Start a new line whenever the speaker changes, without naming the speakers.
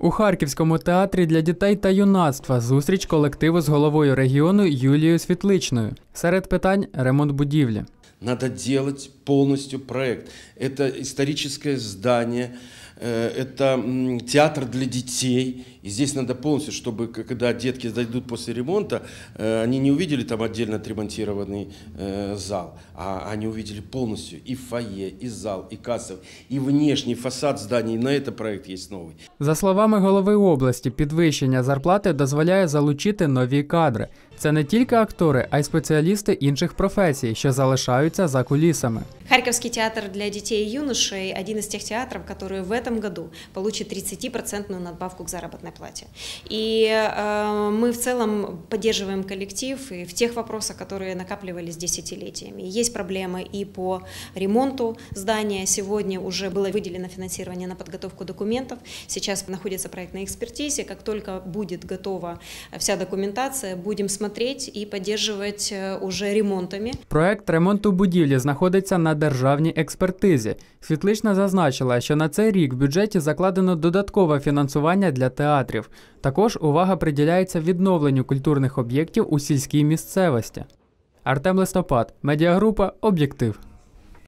У Харківському театрі для дітей та юнацтва зустріч колективу з головою регіону Юлією Світличною. Серед питань ремонт будівлі.
Надо делать полностью проект. Это историческое здание, э, это м, театр для детей. И здесь надо полностью, чтобы к- когда детки зайдут после ремонта, э, они не увидели там отдельно отремонтированный э, зал, а они увидели полностью и фойе, и зал, и кассовый, и внешний фасад здания. И на это проект есть новый.
За словами голови області, підвищення зарплати дозволяє залучити нові кадри. Це не тільки актори, а й спеціалісти інших професій, що залишаються за кулісами.
Харьковский театр для детей и юношей – один из тех театров, который в этом году получит 30% надбавку к заработной плате. И э, мы в целом поддерживаем коллектив и в тех вопросах, которые накапливались десятилетиями. Есть проблемы и по ремонту здания. Сегодня уже было выделено финансирование на подготовку документов. Сейчас находится проектная экспертизе. Как только будет готова вся документация, будем смотреть и поддерживать э, уже ремонтами.
Проект ремонту будівлі знаходиться на державній експертизі. Світлична зазначила, що на цей рік в бюджеті закладено додаткове фінансування для театрів. Також увага приділяється відновленню культурних об'єктів у сільській місцевості. Артем Листопад, медіагрупа Об'єктив.